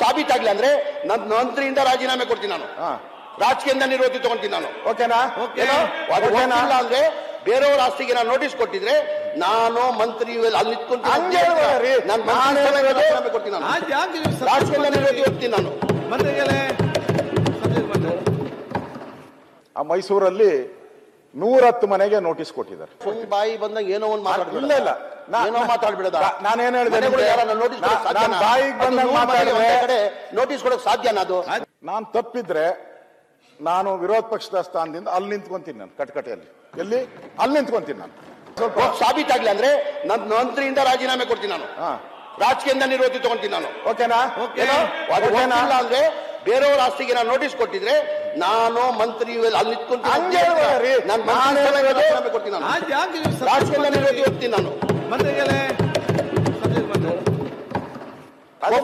ಸಾಬೀತಾಗ್ಲಿ ಅಂದ್ರೆ ನನ್ನ ಮಂತ್ರಿಯಿಂದ ರಾಜೀನಾಮೆ ಕೊಡ್ತೀನಿ ನಾನು. ಹಾ. ರಾಜಕೀಯದಿಂದ ನಿರೋಧಿ ತಗೊಂತೀನಿ ನಾನು. ಓಕೆನಾ? ಅಂದ್ರೆ ಬೇರೆಯವ್ರ ಆಸ್ತಿಗೆ ನಾನು ನೋಟಿಸ್ ಕೊಟ್ಟಿದ್ರೆ ನಾನು ಮಂತ್ರಿ ಅಲ್ಲಿ ನಿಂತ್ಕೊಂಡು ರಾಜೀನಾಮೆ ಕೊಡ್ತೀನಿ ನಾನು. ರಾಜಕೀಯದಿಂದ? ಹೋಗ್ತೀನಿ ನಾನು. ಆ ಮೈಸೂರಲ್ಲಿ ನೂರತ್ತು ಮನೆಗೆ ನೋಟಿಸ್ ಕೊಟ್ಟಿದ್ದಾರೆ. ಫುಲ್ ಬಾಯಿ ಬಂದಾಗ ಏನೋ ಒಂದು ಮಾತಾಡ್ಬಿಡ ಇಲ್ಲ ಇಲ್ಲ. ಏನೋ ಮಾತಾಡ್ಬಿಡದ? ನಾನು ನಾನೇನ್ ಹೇಳಿದೆ ಬಾಯಿಗೆ ಬಂದಂಗ್ ಮಾತಾಡಿದ್ರೆ ನೋಟಿಸ್ ಕೊಡಕ್ ಸಾಧ್ಯನಾ ಅದು? ನಾನು ತಪ್ಪಿದ್ರೆ ನಾನು ವಿರೋಧ ಪಕ್ಷದ ಸ್ಥಾನದಿಂದ ಅಲ್ಲಿ ನಿಂತ್ಕೊಂತೀನಿ ನಾನು ಕಟ್ಕಟೆಯಲ್ಲಿ ಎಲ್ಲಿ? ಅಲ್ಲಿ ನಿಂತ್ಕೊಂತೀನಿ ನಾನು. ಸ್ವಲ್ಪ ಸಾಬೀತಾಗ್ಲಿ ಅಂದ್ರೆ ನನ್ನ ಮಂತ್ರಿಯಿಂದ ರಾಜೀನಾಮೆ ಕೊಡ್ತೀನಿ ನಾನು. ರಾಜಕೀಯದಿಂದ ನಿರೋಧಿ ತಗೊಂತೀನಿ ನಾನು. ಓಕೆನಾ? ಓಕೆನಾ? ಅಂದ್ರೆ ಬೇರೆಯವ್ರ ಆಸ್ತಿಗೆ ನಾನು ನೋಟಿಸ್ ಕೊಟ್ಟಿದ್ರೆ ನಾನು ಮಂತ್ರಿ ಅಲ್ಲಿ ನಿಂತ್ಕೊಂಡು ಹೋಗ್ತೀನಿ ನಾನು.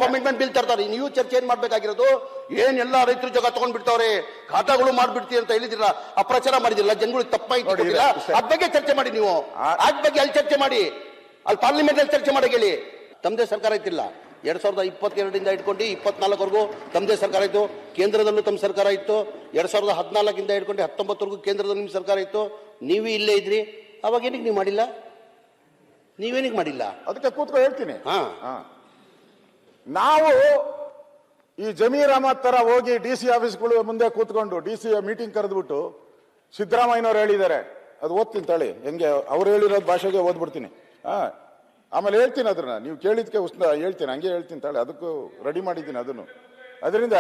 ಕಮಿಟ್ಮೆಂಟ್ ಬಿಲ್ ತರ್ತಾರೆ. ನೀವು ಚರ್ಚೆ ಏನ್ ಮಾಡ್ಬೇಕಾಗಿರೋದು? ಏನ್ ಎಲ್ಲ ರೈತರು ಜಾಗ ತಗೊಂಡ್ ಬಿಡ್ತಾವ್ರೆ? ಖಾತಾಗಳು ಮಾಡ್ಬಿಡ್ತೀವಿ ಅಂತ ಹೇಳಿದಿರ ಅಪ್ರಚಾರ ಮಾಡಿದಿಲ್ಲ ಜನಗಳಿಗೆ ಗೊತ್ತಿಲ್ಲ? ಅದ್ ಬಗ್ಗೆ ಚರ್ಚೆ ಮಾಡಿ ನೀವು. ಆ- ಅದ್ ಬಗ್ಗೆ ಅಲ್ಲಿ ಚರ್ಚೆ ಮಾಡಿ. ಅಲ್ಲಿ ಪಾರ್ಲಿಮೆಂಟ್ ಅಲ್ಲಿ ಚರ್ಚೆ ಮಾಡಿ ಹೇಳಿ. ತಮ್ಮದೇ ಸರ್ಕಾರ ಐತಿಲ್ಲ. ಎರಡ್ ಸಾವಿರದ ಇಪ್ಪತ್ತೆರಡರಿಂದ ಇಟ್ಕೊಂಡು ಇಪ್ಪತ್ನಾಲ್ಕವರೆಗೂ ತಮ್ಮದೇ ಸರ್ಕಾರ ಇತ್ತು. ಕೇಂದ್ರದಲ್ಲೂ ತಮ್ಮ ಸರ್ಕಾರ ಇತ್ತು. ಎರಡು ಸಾವಿರದ ಹದಿನಾಲ್ಕಿಂದ ಇಟ್ಕೊಂಡು ಹತ್ತೊಂಬತ್ತವರೆಗೂ ಕೇಂದ್ರದಲ್ಲಿ ನಿಮ್ಮ ಸರ್ಕಾರ ಇತ್ತು. ನೀವೇ ಇಲ್ಲೇ ಇದ್ರಿ. ಅವಾಗ ಏನಕ್ಕೆ ನೀವು ಮಾಡಿಲ್ಲ? ನೀವೇನಿಗೆ ಮಾಡಿಲ್ಲ? ಅದಕ್ಕೆ ಕೂತ್ಕೊಂಡು ಹೇಳ್ತೀನಿ. ಹಾ. ಹಾ. ನಾವು ಈ ಜಮೀರ್ ಅಹಮದ್ ತರ ಹೋಗಿ ಡಿ ಸಿ ಆಫೀಸ್ಗಳು ಮುಂದೆ ಕೂತ್ಕೊಂಡು ಡಿ ಸಿ ಮೀಟಿಂಗ್ ಕರೆದ್ಬಿಟ್ಟು ಸಿದ್ದರಾಮಯ್ಯನವ್ರು ಹೇಳಿದ್ದಾರೆ. ಅದು ಓದ್ತೀನಿ ತಾಳಿ. ಹೆಂಗೆ ಅವ್ರು ಹೇಳಿರೋದು ಭಾಷೆಗೆ ಓದ್ಬಿಡ್ತೀನಿ. ಹಾ. ಆಮೇಲೆ ಹೇಳ್ತೀನಿ ಅದನ್ನ ನೀವು ಕೇಳಿದ್ಕೆ ಉಸ್ನ ಹೇಳ್ತೀನಿ ಹಂಗೆ ಹೇಳ್ತೀನಿ ತಾಳೆ ಅದಕ್ಕೂ ರೆಡಿ ಮಾಡಿದ್ದೀನಿ ಅದನ್ನು ಅದರಿಂದ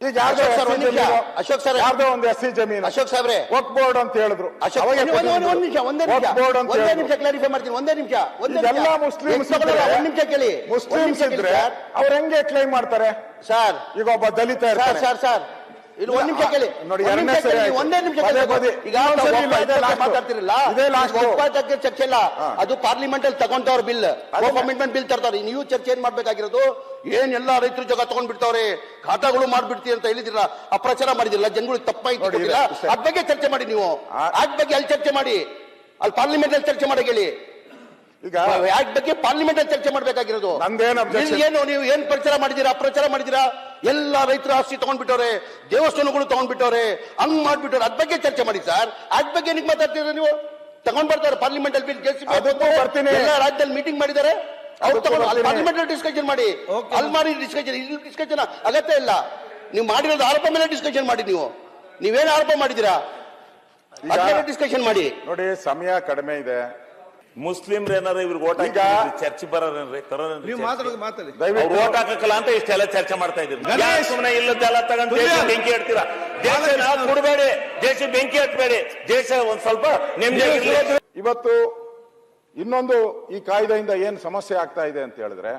ಈಗ ಯಾರ್ದೋ ಅಶೋಕ್ ಸರ್, ಒಂದ್ ನಿಮಿಷ. ಅಶೋಕ್ ಸರ್. ಯಾರ್ದೋ ಒಂದು ಎಸ್ ಸಿ ಜಮೀನು ಅಶೋಕ್ ಸಾಹೇಬ್ರೆ ವಕ್ ಬೋರ್ಡ್ ಅಂತ ಹೇಳಿದ್ರು ಅಶೋಕ್ ಅವಾಗೆ ಒಂದ್- ಒಂದ್- ಒಂದ್- ಒಂದ್ ನಿಮಿಷ ಒಂದೇ ನಿಮಿಷ ವಕ್ ಬೋರ್ಡ್ ಅಂತ ಒಂದೇ ಹೇಳಿದ್ರು. ನಿಮಿಷ ಕ್ಲಾರಿಫೈ ಮಾಡ್ತೀನಿ ಒಂದೇ ನಿಮಿಷ ಒಂದೇ ಇದೆಲ್ಲ ನಿಮಿಷ. ಮುಸ್ಲಿಮ್ಸ್ ಎಷ್ಟ್ ತಗೊಳ್ಳಲ್ಲ? ಒಂದ್ ನಿಮಿಷ ಕೇಳಿ ಮುಸ್ಲಿಮ್ಸ್ ಇದ್ರೆ. ಅವ್ರು ಹೆಂಗೆ ಕ್ಲೈಮ್ ಮಾಡ್ತಾರೆ ಸರ್ ಈಗ ಒಬ್ಬ ದಲಿತ ಸರ್ ಇರ್ತಾನೆ ಸರ್ ಸರ್ ಇಲ್ಲಿ ಒಂದ್ ನಿಮಿಷ ಕೇಳಿ. ನೋಡಿ, ಒಂದ್ ಎರಡನೇ ಸರಿ ಒಂದೇ ನಿಮಿಷ. ಈಗ. ಮಾತಾಡ್ತಿರಲ್ಲ ಇದೇ last. ಒಪ್ಪಂದಕ್ಕೆ ಚರ್ಚೆ ಇಲ್ಲ. ಅದು ಪಾರ್ಲಿಮೆಂಟ್ ಅಲ್ಲಿ ತಗೊಂತವ್ರ ಬಿಲ್ ಕಮಿಟ್ಮೆಂಟ್ ಬಿಲ್ ತರ್ತಾರೆ. ನೀವು ಚರ್ಚೆ ಏನ್ ಮಾಡ್ಬೇಕಾಗಿರೋದು? ಏನ್ ಎಲ್ಲಾ ರೈತರು ಜಗ ತಗೊಂಡ್ ಬಿಡ್ತಾವ್ರೆ ಖಾತಾಗಳು ಮಾಡ್ಬಿಡ್ತೀವಿ ಅಂತ ಹೇಳಿದಿರಲ್ಲ ಅಪ್ರಚಾರ ಮಾಡಿದಿಲ್ಲ ಜನಗಳಿಗೆ ಗೊತ್ತಿಲ್ಲ? ಅದ್ ಬಗ್ಗೆ ಚರ್ಚೆ ಮಾಡಿ ನೀವು. ಅದ್ ಬಗ್ಗೆ ಅಲ್ಲಿ ಚರ್ಚೆ ಮಾಡಿ. ಅಲ್ಲಿ ಪಾರ್ಲಿಮೆಂಟ್ ಅಲ್ಲಿ ಚರ್ಚೆ ಮಾಡಿ ಹೇಳಿ ಈಗ ಆಕ್ಟ್ ಬಗ್ಗೆ ಪಾರ್ಲಿಮೆಂಟ್ ಅಲ್ಲಿ ಚರ್ಚೆ ಮಾಡ್ಬೇಕಾಗಿರೋದು. ನಂದೇನ್ objection? ಇಲ್ಲಿ ಏನು ನೀವು ಏನ್ ಪ್ರಚಾರ ಮಾಡಿದೀರಾ ಪ್ರಚಾರ ಮಾಡಿದೀರಾ ಎಲ್ಲ ರೈತರ ಆಸ್ತಿ ತಗೊಂಡ್ಬಿಟ್ಟವ್ರೆ ದೇವಸ್ಥಾನಗಳು ತಗೊಂಡ್ಬಿಟ್ಟವ್ರೆ ಹಂಗ್ ಮಾಡ್ಬಿಟ್ಟವ್ರೆ ಅದ್ ಬಗ್ಗೆ ಚರ್ಚೆ ಮಾಡಿ ಸರ್ ಅದ್ ಬಗ್ಗೆ ಏನಕ್ಕೆ ಮಾತಾಡ್ತೀರಾ ನೀವು? ತಗೊಂಡ್ ಬರ್ತಾರೆ ಪಾರ್ಲಿಮೆಂಟ್ ಅಲ್ಲಿ ಬಿಲ್ ಜೆಸಿಬಿ ಅದಕ್ಕೂ ಬರ್ತೀನಿ. ಎಲ್ಲ ರಾಜ್ಯದಲ್ಲಿ ಮೀಟಿಂಗ್ ಮಾಡಿದ್ದಾರೆ. ಅವ್ರು ಅದಕ್ಕೂ ತಗೊಂಡು ಅಲ್ಲಿ ಬರ್ತೀನಿ. ಪಾರ್ಲಿಮೆಂಟ್ ಅಲ್ಲಿ ಡಿಸ್ಕಷನ್ ಮಾಡಿ. Okay. ಅಲ್ಲಿ ಮಾಡಿ ಡಿಸ್ಕಷನ್ ಇಲ್ಲಿ ಡಿಸ್ಕಷನ್ ಅಗತ್ಯ ಇಲ್ಲ. ನೀವು ಮಾಡಿರೋದು ಆರೋಪ ಮೇಲೆ ಡಿಸ್ಕಷನ್ ಮಾಡಿ ನೀವು. ನೀವೇನು ಆರೋಪ ಮಾಡಿದೀರಾ ಈಗ- ಡಿಸ್ಕಷನ್ ಮಾಡಿ. ನೋಡಿ ಸಮಯ ಕಡಿಮೆ ಇದೆ. ಮುಸ್ಲಿಮ್ರ ಏನಾರ ಇವ್ರಿಗೆ ಓಟ್ ಈಗ- ಚರ್ಚೆ ಬರೋರೇನ್ರಿ? ತರೋರೇನ್ರಿ ನೀವು ಮಾತಾಡೋದು ಮಾತಾಡಿ. ಅವ್ರು ದಯವಿಟ್ಟು ಓಟ್ ಹಾಕಲ್ಲ ಅಂತ ಇಷ್ಟೆಲ್ಲ ಚರ್ಚೆ ಮಾಡ್ತಾ ಇದ್ದೀರಿ. ಗಣೇಶ್! ಯಾಕ್ ಸುಮ್ನೆ ಇಲ್ಲದೆಲ್ಲ ತಗೊಂಡು ದೇಶ. ಬೆಂಕಿ ಇಡ್ತೀರಾ ದೇಶ ನಾವು ಕೊಡಬೇಡಿ. ದೇಶ ಬೆಂಕಿ ಹಟ್ಬೇಡಿ ದೇಶ ಒಂದ್ ಸ್ವಲ್ಪ ನೆಮ್ಮದಿ ಇವತ್ತು ಇನ್ನೊಂದು ಈ ಕಾಯ್ದೆಯಿಂದ ಏನ್ ಸಮಸ್ಯೆ ಆಗ್ತಾ ಇದೆ ಅಂತ ಹೇಳಿದ್ರೆ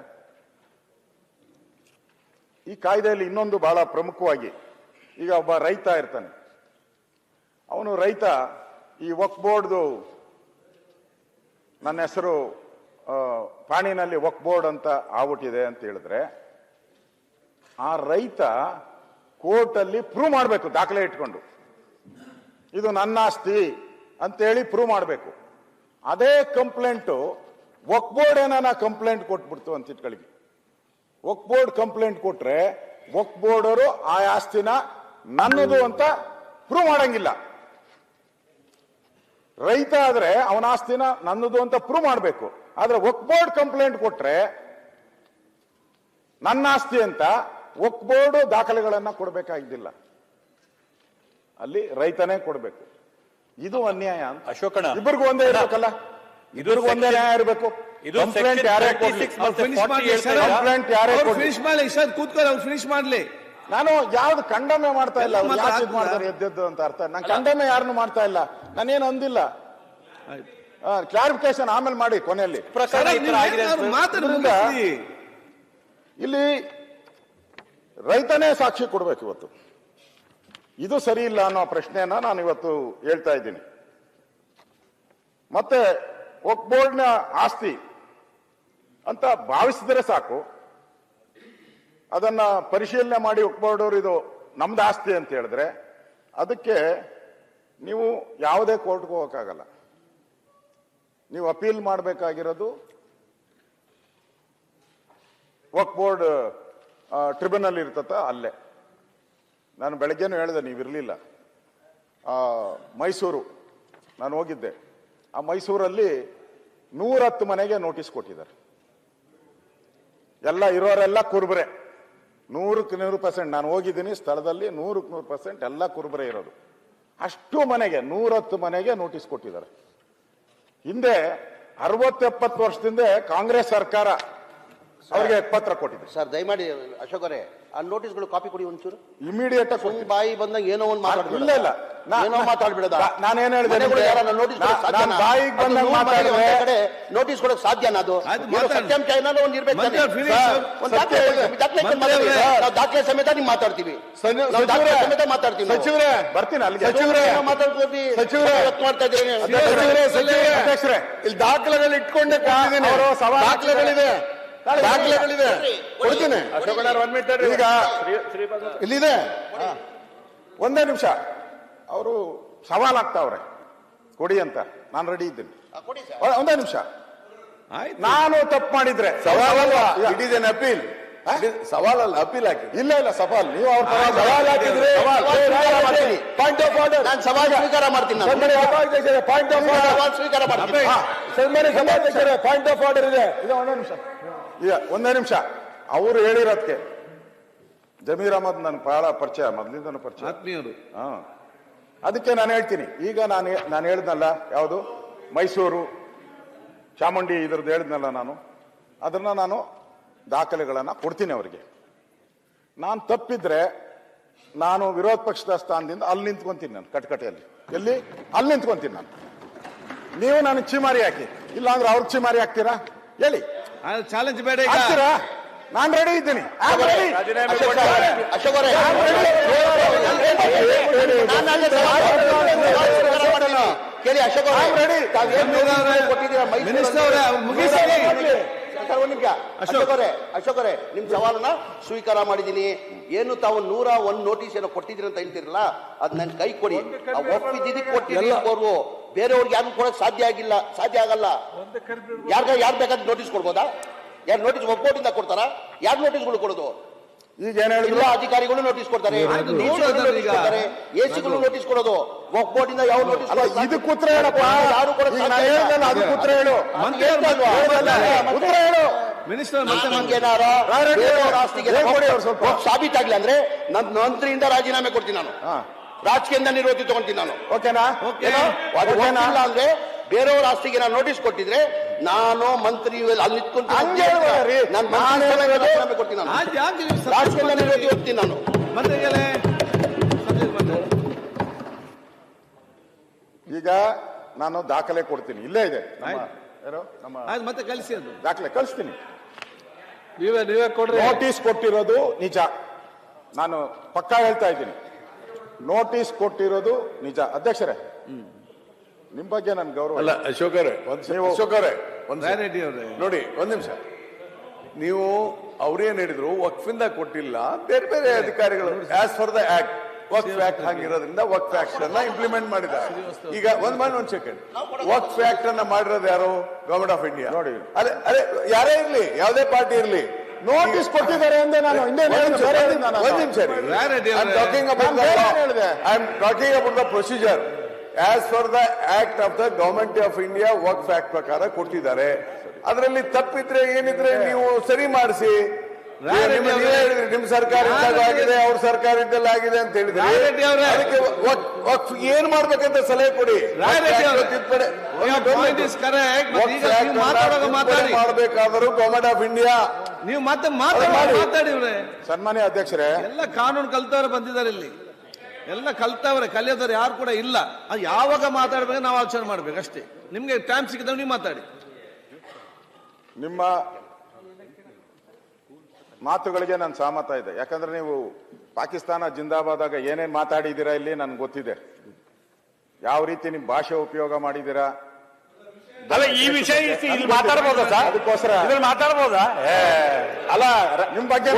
ಈ ಕಾಯ್ದೆಯಲ್ಲಿ ಇನ್ನೊಂದು ಬಹಳ ಪ್ರಮುಖವಾಗಿ ಈಗ ಒಬ್ಬ ರೈತ ಇರ್ತಾನೆ. ಅವನು ರೈತ ಈ ವಕ್ ಬೋರ್ಡ್ದು ನನ್ನ ಹೆಸರು ಪಾಣಿನಲ್ಲಿ ವಕ್ ಬೋರ್ಡ್ ಅಂತ ಆಗ್ಬಿಟ್ಟಿದೆ ಅಂತ ಹೇಳಿದ್ರೆ, ಆ ರೈತ ಕೋರ್ಟಲ್ಲಿ ಪ್ರೂವ್ ಮಾಡಬೇಕು, ದಾಖಲೆ ಇಟ್ಕೊಂಡು. ಇದು ನನ್ನ ಆಸ್ತಿ ಅಂತೇಳಿ ಪ್ರೂವ್ ಮಾಡಬೇಕು. ಅದೇ ಕಂಪ್ಲೇಂಟು ವಕ್ ಬೋರ್ಡ್ ಏನಾನ ಕಂಪ್ಲೇಂಟ್ ಕೊಟ್ಬಿಡ್ತು ಅಂತ ಇಟ್ಕೊಳ್ಳಿ ವಕ್ ಬೋರ್ಡ್ ಕಂಪ್ಲೇಂಟ್ ಕೊಟ್ರೆ ವಕ್ ಅವರು ಆ ಆಸ್ತಿನ ನನ್ನದು ಅಂತ ಪ್ರೂವ್ ಮಾಡಂಗಿಲ್ಲ. ರೈತ ಆದ್ರೆ ಅವನ ಆಸ್ತಿನ ನನ್ನದು ಅಂತ ಪ್ರೂವ್ ಮಾಡಬೇಕು. ಆದ್ರೆ ವಕ್ ಬೋರ್ಡ್ ಕಂಪ್ಲೇಂಟ್ ಕೊಟ್ರೆ ನನ್ನ ಆಸ್ತಿ ಅಂತ ವಕ್ ಬೋರ್ಡ್ ದಾಖಲೆಗಳನ್ನ ಕೊಡಬೇಕಾಗಿದ್ದಿಲ್ಲ. ಅಲ್ಲಿ ರೈತನೇ ಕೊಡಬೇಕು. ಇದು ಅನ್ಯಾಯ ಅಂತ. ಅಶೋಕಣ್ಣ ಇಬ್ಬರಿಗೂ ಒಂದೇ ಇರಬೇಕಲ್ಲ? ಇಬ್ಬರಿಗೂ ಒಂದೇ ನ್ಯಾಯ ಇರಬೇಕು. ಇದು ಕಂಪ್ಲೇಂಟ್ ಯಾರೇ 36 ಕೊಡ್ಲಿ. ಮತ್ತೆ ಫಿನಿಶ್ 40 ಮಾಡ್ಲಿ ಹೇಳ್ತಾ ಸರ್ ಕಂಪ್ಲೇಂಟ್ ಯಾರೇ ಕೊಡ್ಲಿ. ಫಿನಿಶ್ ಮಾಡ್ಲಿ ಇಷ್ಟ ಕೂತ್ಕೊಳ್ಳಿ ಅವ್ರು ಫಿನಿಶ್ ಮಾಡ್ಲಿ. ನಾನು ಯಾವ್ದು ಕಂಡಮೆ ಮಾಡ್ತಾ ಇಲ್ಲ? ಮಾಡ್ತಾರೆ ಎದ್ದೆದ್ದು ಅಂತ ಅರ್ಥ. ನಾನು ಕಂಡಮೆ ಯಾರನ್ನು ಮಾಡ್ತಾ ಇಲ್ಲ. ನಾನೇನು ಅಂದಿಲ್ಲ. ಕ್ಲಾರಿಫಿಕೇಶನ್ ಆಮೇಲೆ ಮಾಡಿ ಕೊನೆಯಲ್ಲಿ. ಇಲ್ಲಿ ರೈತನೇ ಸಾಕ್ಷಿ ಕೊಡ್ಬೇಕು ಇವತ್ತು. ಇದು ಸರಿ ಇಲ್ಲ ಅನ್ನೋ ಪ್ರಶ್ನೆಯನ್ನ ನಾನು ಇವತ್ತು ಹೇಳ್ತಾ ಇದ್ದೀನಿ. ಮತ್ತೆ ಒಕ್ಬೋರ್ಡ್ನ ಆಸ್ತಿ ಅಂತ ಭಾವಿಸಿದ್ರೆ ಸಾಕು. ಅದನ್ನ ಪರಿಶೀಲನೆ ಮಾಡಿ ಒಕ್ ಬೋರ್ಡ್ ಅವರು ಇದು ನಮ್ದು ಆಸ್ತಿ ಅಂತ ಹೇಳಿದ್ರೆ ಅದಕ್ಕೆ ನೀವು ಯಾವುದೇ ಕೋರ್ಟ್ಗೆ ಹೋಗಕ್ಕಾಗಲ್ಲ. ನೀವು ಅಪೀಲ್ ಮಾಡಬೇಕಾಗಿರೋದು ವಕ್ ಬೋರ್ಡ್ ಟ್ರಿಬ್ಯುನಲ್ ಇರ್ತತ ಅಲ್ಲೇ. ನಾನು ಬೆಳಗ್ಗೆನೂ ಹೇಳಿದೆ, ನೀವು ಇರಲಿಲ್ಲ. ಮೈಸೂರು, ನಾನು ಹೋಗಿದ್ದೆ. ಆ ಮೈಸೂರಲ್ಲಿ ನೂರತ್ತು ಮನೆಗೆ ನೋಟಿಸ್ ಕೊಟ್ಟಿದ್ದಾರೆ. ಎಲ್ಲ ಇರೋರೆಲ್ಲ ಕುರುಬರೆ. ನೂರಕ್ಕೆ ನೂರು ಪರ್ಸೆಂಟ್ ನಾನು ಹೋಗಿದ್ದೀನಿ ಸ್ಥಳದಲ್ಲಿ ನೂರಕ್ಕೆ ನೂರು ಪರ್ಸೆಂಟ್ ಎಲ್ಲ ಕುರುಬರೆ ಇರೋದು. ಅಷ್ಟು ಮನೆಗೆ, ನೂರತ್ತು ಮನೆಗೆ ನೋಟಿಸ್ ಕೊಟ್ಟಿದ್ದಾರೆ. ಹಿಂದೆ ಅರವತ್ತೆಪ್ಪತ್ತು ವರ್ಷದಿಂದ ಕಾಂಗ್ರೆಸ್ ಸರ್ಕಾರ ಅವ್ರಿಗೆ ಪತ್ರ ಕೊಟ್ಟಿದ್ರು ಸರ್ ದಯಮಾಡಿ ಅಶೋಕ್ ಅವರೇ ಆ ನೋಟಿಸ್ಗಳು ಕಾಪಿ ಕೊಡಿ ಒಂಚೂರು. ಇಮಿಡಿಯೇಟ್ ಸುಮ್ ಬಾಯಿ ಬಂದಾಗ ಏನೋ ಒಂದು ಮಾತಾಡ್ಬಿಡ ಇಲ್ಲ ಇಲ್ಲ. ನಾ- ಏನೋ ಮಾತಾಡ್ಬಿಡದ? ನಾ- ನಾನೇನ್ ಹೇಳಿದೆ ನಿಮ್ಗೆ? ನೋಟಿಸ್ ನಾ- ನಾನ್ ಬಾಯಿಗ್ ಬಂದಾಗ ಮಾತಾಡಿದ್ರೆ ನೋಟಿಸ್ ಕೊಡಕ್ ಸಾಧ್ಯನಾ ಅದು? ಆಯ್ತು, ಏನೋ ಮಾತಾಡಿ. ಸತ್ಯಾಂಶ ಏನಾದ್ರು ಒಂದು ಇರ್ಬೇಕು ಮಂತ್ರಿ ಸರ್, ಒಂದು ದಾಖಲೆ ಸತ್ಯ ದಾಖಲೆ ಕೊಡಿ ಮಂತ್ರಿ ಮಾತಾಡಿ. ಅವ್ರೆ. ನಾವು ದಾಖಲೆ ಸಮೇತ ನಿಮ್ ಮಾತಾಡ್ತೀವಿ. ನಾವು ದಾಖಲೆ ಸಚಿವರೇ, ಸಮೇತ ಮಾತಾಡ್ತೀವಿ ನಾವು. ಸಚಿವರೇ ಬರ್ತೀನಿ ಅಲ್ಲಿ ಸಚಿವರೇ, ಏನೋ ಮಾತಾಡ್ತೀವಿ ಸಚಿವರೇ. ವ್ಯಕ್ತ ಮಾಡ್ತಾ ಇದ್ದೀರಿ ನೀವು. ಸಚಿವರೇ, ಸಚಿವರೇ, ಅಧ್ಯಕ್ಷರೇ ಇಲ್ಲಿ ದಾಖಲೆಗಳು ಇಟ್ಕೊಂಡೆ ಅವರು ಸವಾಲು ದಾಖಲೆಗಳಿದೆ. ದಾಖಲೆಗಳಿದೆ. ಕೊಡ್ತೀನಿ. ಈಗ ಇಲ್ಲಿದೆ. ಒಂದೇ ನಿಮಿಷ. ಅವರು ಸವಾಲಾಗ್ತಾವ್ರೆ ಕೊಡಿ ಅಂತ. ನಾನು ರೆಡಿ ಇದ್ದೀನಿ. ಕೊಡಿ ಸರ್. ಒಂದೇ ನಿಮಿಷ. ಆಯ್ತು. ನಾನು ತಪ್ಪು ಮಾಡಿದ್ರೆ. ಸವಾಲಲ್ಲ ಅಲ್ವಾ ಇಟ್ ಇಸ್ ಎನ್ ಅಪೀಲ್ ಸವಾಲಲ್ಲ ಅಪೀಲ್ ಹಾಕಿ ಇಲ್ಲ ಇಲ್ಲ ಸವಾಲ್. ನೀವು ಅವ್ರ ಸವಾಲ್ ಹಾಕಿದ್ರೆ. ಪಾಯಿಂಟ್ ಆಫ್ ಆರ್ಡರ್ ನಾನು ಸವಾಲ್ ಸ್ವೀಕಾರ ಮಾಡ್ತೀನಿ ನಾನು. ಸನ್ಮಾನ್ಯ ಸಭಾಧ್ಯಕ್ಷರೇ ಪಾಯಿಂಟ್ ಆಫ್ ಆರ್ಡರ್ ಸ್ವೀಕಾರ ಮಾಡ್ತೀನಿ. ಸನ್ಮಾನ್ಯ ಸಭಾಧ್ಯಕ್ಷರೇ ಪಾಯಿಂಟ್ ಆಫ್ ಆರ್ಡರ್ ಇದೆ. ಇದು ಒಂದೇ ನಿಮಿಷ. ಈಗ ಒಂದೇ ನಿಮಿಷ. ಅವರು ಹೇಳಿರೋದಕ್ಕೆ ಜಮೀರ್ ಅಹಮದ್ ನನ್ನ ಬಹಳ ಪರಿಚಯ ಮೊದಲಿಂದ ಪರಿಚಯ. ಆತ್ಮೀಯರು. ಹಾ. ಅದಕ್ಕೆ ನಾನು ಹೇಳ್ತೀನಿ. ಈಗ ನಾನು ನಾನು ಹೇಳಿದ್ನಲ್ಲ ಯಾವುದು? ಮೈಸೂರು ಚಾಮುಂಡಿ ಇದ್ರದ್ದು ಹೇಳಿದ್ನಲ್ಲ ನಾನು. ಅದನ್ನ ನಾನು ದಾಖಲೆಗಳನ್ನು ಕೊಡ್ತೀನಿ ಅವರಿಗೆ ನಾನು ತಪ್ಪಿದ್ರೆ ನಾನು ವಿರೋಧ ಪಕ್ಷದ ಸ್ಥಾನದಿಂದ ಅಲ್ಲಿ ನಿಂತ್ಕೊಂತೀನಿ ನಾನು ಕಟ್ಕಟೆಯಲ್ಲಿ ಎಲ್ಲಿ ಅಲ್ಲಿ ನಿಂತ್ಕೊಂತೀನಿ ನಾನು ನೀವು ನನಗೆ ಚಿಮಾರಿ ಹಾಕಿ ಇಲ್ಲಾಂದ್ರೆ ಅವ್ರಿಗೆ ಚಿಮಾರಿ ಹಾಕ್ತೀರಾ ಹೇಳಿ ಚಾಲೆಂಜ್ ಬೇಡ ಈಗ ಹಾಕ್ತೀರಾ ನಾನು ರೆಡಿ ಇದ್ದೀನಿ. ಕೇಳಿ ಅಶೋಕ್ ರೆಡಿ ಕೊಟ್ಟಿದ್ದೀರಾ ಮುಗಿಸಿ. ಅಶೋಕರೇ ನಿಮಿಷ. ಅಶೋಕರೇ ಅವರೇ ಅಶೋಕ್ ಅವರೇ ನಿಮ್ ಸವಾಲನ್ನ ಸ್ವೀಕಾರ ಮಾಡಿದೀನಿ ಏನು ತಾವು ನೂರ ಒಂದ್ ನೋಟಿಸ್ ಏನೋ ಕೊಟ್ಟಿದ್ದೀರಿ ಅಂತ ಹೇಳ್ತಿರಲ್ಲ ಅದ್ ನನ್ ಕೈ ಕೊಡಿ. ಆ ಕೊಟ್ಟಿ ಅವರು ಬೇರೆಯವ್ರಿಗೆ ಯಾರು ಕೊಡಕ್ ಸಾಧ್ಯ ಆಗಿಲ್ಲ ಸಾಧ್ಯ ಆಗಲ್ಲ. ಯಾರ್ಗ ಯಾರು ಬೇಕಾದ್ರೆ ನೋಟಿಸ್ ಕೊಡ್ಬೋದಾ? ಯಾರು ನೋಟಿಸ್ ಒಪ್ಪೋಟಿಂದ ಕೊಡ್ತಾರಾ? ಯಾರು ನೋಟಿಸ್ಗಳು ಕೊಡೋದು? ಹೇಳಿದ್ರು ಅಧಿಕಾರಿಗಳು ನೋಟಿಸ್ ಕೊಡ್ತಾರೆ ಎಸಿಗಳು ನೋಟಿಸ್ ಕೊಡೋದು ಬೋರ್ಡ್ ಇಂದ ಯಾವ ನೋಟಿಸ್ ಅಲ್ಲ ಇದಕ್ಕೆ ಉತ್ತರ ಹೇಳಪ್ಪ. ಯಾರು ಉತ್ತರ ಹೇಳು. ಉತ್ತರ ಹೇಳು. ಸಾಬೀತಾಗ್ಲಿ ಅಂದ್ರೆ ನನ್ನ ಮಂತ್ರಿಯಿಂದ ರಾಜೀನಾಮೆ ಕೊಡ್ತೀನಿ ನಾನು. ರಾಜಕೀಯದಿಂದ ನಿವೃತ್ತಿ ತಗೊಂತೀನಿ ನಾನು. ಓಕೆನಾ? ಅಂದ್ರೆ ಬೇರೆಯವ್ರ ಆಸ್ತಿಗೆ ನಾನು ನೋಟಿಸ್ ಕೊಟ್ಟಿದ್ರೆ ನಾನು ಮಂತ್ರಿ ಅಲ್ಲಿ ನಿಂತ್ಕೊಂಡು ಹೋಗ್ತೀನಿ ನಾನು ಈಗ ನಾನು ದಾಖಲೆ ಕೊಡ್ತೀನಿ. ಇಲ್ಲೇ ಇದೆ. ಮತ್ತೆ ಕಳಿಸಿ ಅದು. ದಾಖಲೆ ಕಳಿಸ್ತೀನಿ. ನೀವೇ ನೀವೇ ಕೊಡ್ರಿ. ನೋಟಿಸ್ ಕೊಟ್ಟಿರೋದು ನಿಜ. ನಾನು ಪಕ್ಕಾ ಹೇಳ್ತಾ ಇದ್ದೀನಿ. ನೋಟಿಸ್ ಕೊಟ್ಟಿರೋದು ನಿಜ. ಅಧ್ಯಕ್ಷರೇ ನಿಮ್ ಬಗ್ಗೆ ನನ್ ಗೌರವ ಅಲ್ಲ ಅಶೋಕ ಅಶೋಕ್ ಅವರೇ ಒಂದ್ ನೀವು- ಅಶೋಕ್ ಅವರೇ ಒಂದ್ ಸೆ- ರೆಡ್ಡಿ ಅವರೇ. ನೋಡಿ ಒಂದ್ ನಿಮಿಷ. ನೀವು ಅವ್ರೇನ್ ಹೇಳಿದ್ರು ವಕ್ಫಿಂದ ಕೊಟ್ಟಿಲ್ಲ ಬೇರೆ ಬೇರೆ ಅಧಿಕಾರಿಗಳು as for the act Waqf act ಹಂಗಿರೋದ್ರಿಂದ Waqf act ಅನ್ನ ಇಂಪ್ಲಿಮೆಂಟ್ ಮಾಡಿದ್ದಾರೆ. ಈಗ ಒಂದ್ ಮಾಡಿ ಒಂದ್ ಸೆಕೆಂಡ್ ವಕ್ಫ್ ಆಕ್ಟ್ ಅನ್ನ ಮಾಡಿರೋದು ಯಾರು? ಗವರ್ಮೆಂಟ್ ಆಫ್ ಇಂಡಿಯಾ ನೋಡಿ. ಅದೇ ಅದೇ ಯಾರೇ ಇರ್ಲಿ ಯಾವ್ದೇ ಪಾರ್ಟಿ ಇರ್ಲಿ. ನೋಟಿಸ್ ಕೊಟ್ಟಿದ್ದಾರೆ ಅಂದೆ ನಾನು ಇನ್ನೇನು ಒಂದ್ ನಿಮಿಷ, I am talking about the ನಿಮಿಷ ರೀ. For the act of the government of India work fact ಪ್ರಕಾರ ಕೊಟ್ಟಿದ್ದಾರೆ ಅದರಲ್ಲಿ ತಪ್ಪಿದ್ರೆ ಏನಿದ್ರೆ ನೀವು ಸರಿ ಮಾಡಿಸಿ. ನಿಮ್ ಸರ್ಕಾರ ಇದ್ದಾಗಿದೆ ಅವ್ರ ಸರ್ಕಾರ ಇದ್ದಲ್ಲಿ ಆಗಿದೆ ಅಂತ ಹೇಳಿದ್ರೆ. ಅದಕ್ಕೆ ಏನ್ ಮಾಡ್ಬೇಕಂತ ಸಲಹೆ ಕೊಡಿ ಮಾಡ್ಬೇಕಾದರೂ ಗವರ್ಮೆಂಟ್ ಆಫ್ ಇಂಡಿಯಾ ನೀವು ಮತ್ತೆ. ಮಾತಾಡಿ ಸನ್ಮಾನ್ಯ ಅಧ್ಯಕ್ಷರೇ ಎಲ್ಲ ಕಾನೂನು ಕಲ್ತವ್ರೆ ಬಂದಿದ್ದಾರೆ ಇಲ್ಲಿ ಎಲ್ಲ ಕಲ್ತವ್ರೆ, ಕಲಿಯೋದವ್ರು ಯಾರು ಕೂಡ ಇಲ್ಲ. ಅದು ಯಾವಾಗ ಮಾತಾಡ್ಬೇಕು ನಾವು ಆಲೋಚನೆ ಮಾಡ್ಬೇಕು, ಅಷ್ಟೇ. ನಿಮ್ಗೆ ಟೈಮ್ ಸಿಕ್ಕಿದ್ರೆ ನೀವು ಮಾತಾಡಿ. ನಿಮ್ಮ ಮಾತುಗಳಿಗೆ ನಾನು ಸಹಮತ ಇದೆ ಯಾಕಂದ್ರೆ ನೀವು ಪಾಕಿಸ್ತಾನ ಜಿಂದಾಬಾದಾಗ ಏನೇನು ಮಾತಾಡಿದ್ದೀರಾ ಇಲ್ಲಿ ನನ್ಗೆ ಗೊತ್ತಿದೆ. ಯಾವ ರೀತಿ ನಿಮ್ಮ ಭಾಷೆ ಉಪಯೋಗ ಮಾಡಿದ್ದೀರಾ? ಅಲ್ಲ ಈ ವಿಷಯ ಇಲ್ಲಿ- ಮಾತಾಡಬಹುದಾ ಮಾತಾಡ್ಬೋದಾ ಸರ್? ಅದಕ್ಕೋಸ್ಕರ. ಇದ್ರಲ್ಲಿ ಮಾತಾಡ್ಬೋದಾ? ಅಲ್ಲ ನಿಮ್ ಬಗ್ಗೆ.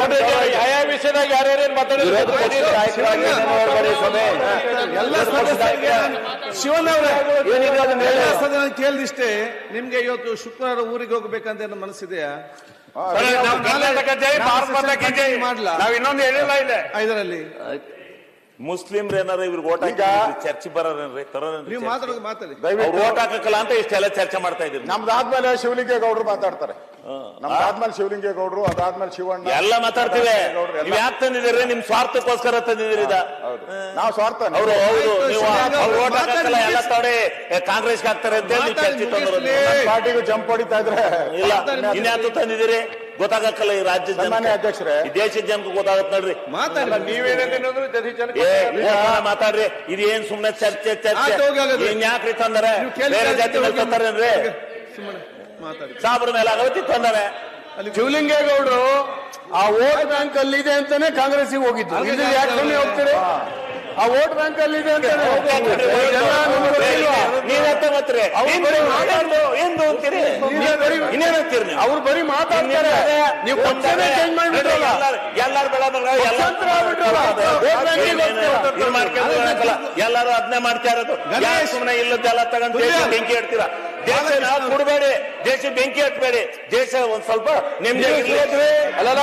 ಯಾವ ವಿಷಯದಾಗ ಯಾರ್ಯಾರೇನ್ ಮಾತಾಡಿದ್ರು ಕೇಳಿದಿಷ್ಟೇ ನಿಮ್ಗೆ ಇವತ್ತು ಶುಕ್ರವಾರ ಊರಿಗೆ ಹೋಗ್ಬೇಕಂತ ಏನು ಮನಸ್ಸಿದೆಯಾ? ಮಾಡ್ಲಾ? ನಾವ್ ಇನ್ನೊಂದು ಹೇಳಿಲ್ಲ ಇದೆ ಇದರಲ್ಲಿ ಮುಸ್ಲಿಮ್ರ ಏನಾರ ಇವ್ರಿಗೆ ಓಟ್ ಹಾಕಿ ಚರ್ಚೆ ಬರೋರೇನ್ರಿ ತರೋರೇನ್ರಿ ನೀವು ಮಾತಾಡೋದು ಮಾತಾಡಿ. ದಯವಿಟ್ಟು ಅವ್ರು ಓಟ್ ಹಾಕಲ್ಲ ಅಂತ ಇಷ್ಟೆಲ್ಲ ಚರ್ಚೆ ಮಾಡ್ತಾ ಇದ್ದೀರಿ. ನಮ್ದಾದ್ಮೇಲೆ ಶಿವಲಿಂಗೇಗೌಡರು ಮಾತಾಡ್ತಾರೆ. ನಮ್ದಾದ್ಮೇಲೆ ಶಿವಲಿಂಗೇಗೌಡರು ಅದಾದ್ಮೇಲೆ ಶಿವಣ್ಣ ಎಲ್ಲ ಮಾತಾಡ್ತೀವಿ. ನೀವು ನೀವ್ ಯಾಕೆ ತಂದಿದ್ದೀರಿ? ನಿಮ್ ಸ್ವಾರ್ಥಕ್ಕೋಸ್ಕರ ತಂದಿದ್ದೀರಿ ಇದ ಹೌದು. ನಾವು ಸ್ವಾರ್ಥ ಅವರು ಹೌದು. ನೀವು ಓಟ್ ಹಾಕಲ್ಲ ಎಲ್ಲ ತಡೆ ಕಾಂಗ್ರೆಸ್ಗೆ ಹಾಕ್ತಾರೆ ಅಂತ ಹೇಳಿ ಚರ್ಚೆ ತಂದ್ರು. ಪಾರ್ಟಿಗೂ ಜಂಪ್ ಹೊಡಿತಾ ಇದ್ರೆ ಇಲ್ಲ. ಇನ್ಯಾತು ತಂದಿದ್ದೀರಿ? ಗೊತ್ತಾಗಕ್ಕಲ್ಲ ಈ ರಾಜ್ಯ ಸನ್ಮಾನ್ಯ ಜನಕ್ಕೆ. ಅಧ್ಯಕ್ಷರೇ. ದೇಶದ ಜನಕ್ಕೆ ಗೊತ್ತಾಗತ್ ನೋಡ್ರಿ. ಮಾತಾಡಲ್ಲ ನೀವೇನೇನೇನಾದ್ರು ಜನ ಏ ಮಾತಾಡ್ರಿ. ಇದೇನ್ ಸುಮ್ನೆ ಚರ್ಚೆ ಚರ್ಚೆ. ಹೋಗಿ ಯಾಕ್ರಿ ತಂದಾರೆ? ಬೇರೆ ಜಾತಿ ಮೇಲೆ ತಂದಾರೇನ್ರಿ ಸುಮ್ಮನೆ ಮಾತಾಡಿ. ಸಾಬ್ರ ಮೇಲೆ ಆಗವತ್ತಿ ತಂದಾರೆ? ಶಿವಲಿಂಗೇಗೌಡರು ಆ ವೋಟ್ ಬ್ಯಾಂಕ್ ಅಲ್ಲಿ ಇದೆ ಅಂತಾನೆ ಕಾಂಗ್ರೆಸ್ಗೆ ಹೋಗಿದ್ದು. ಯಾಕೆ ಹೋಗ್ತೀರಿ. ಆ ವೋಟ್ ಬ್ಯಾಂಕ್ ಅಲ್ಲಿ ಇದೆ ಅಂತ ಅವ್ರು ಬರೀ ಮಾತಾಡ್ತಾರೆ. ನೀವು ಪಕ್ಷನೇ ಚೇಂಜ್ ಮಾಡ್ಬಿಟ್ರಲ್ಲ. ಎಲ್ಲಾರು ಎಲ್ಲಾರು ಅದನ್ನೇ ಮಾಡ್ತಾ ಇರೋದು. ಸುಮ್ಮನೆ ಇಲ್ಲದೆಲ್ಲ ತಗೊಂಡು. ಬೆಂಕಿ ಇಡ್ತೀರಾ ದೇಶ ನಾವು ಕೊಡಬೇಡಿ ದೇಶ ಬೆಂಕಿ ಹಟ್ಬೇಡಿ ದೇಶ ಒಂದ್ ಸ್ವಲ್ಪ ನೆಮ್ಮದಿ ಅಲ್ಲಲ್ಲ,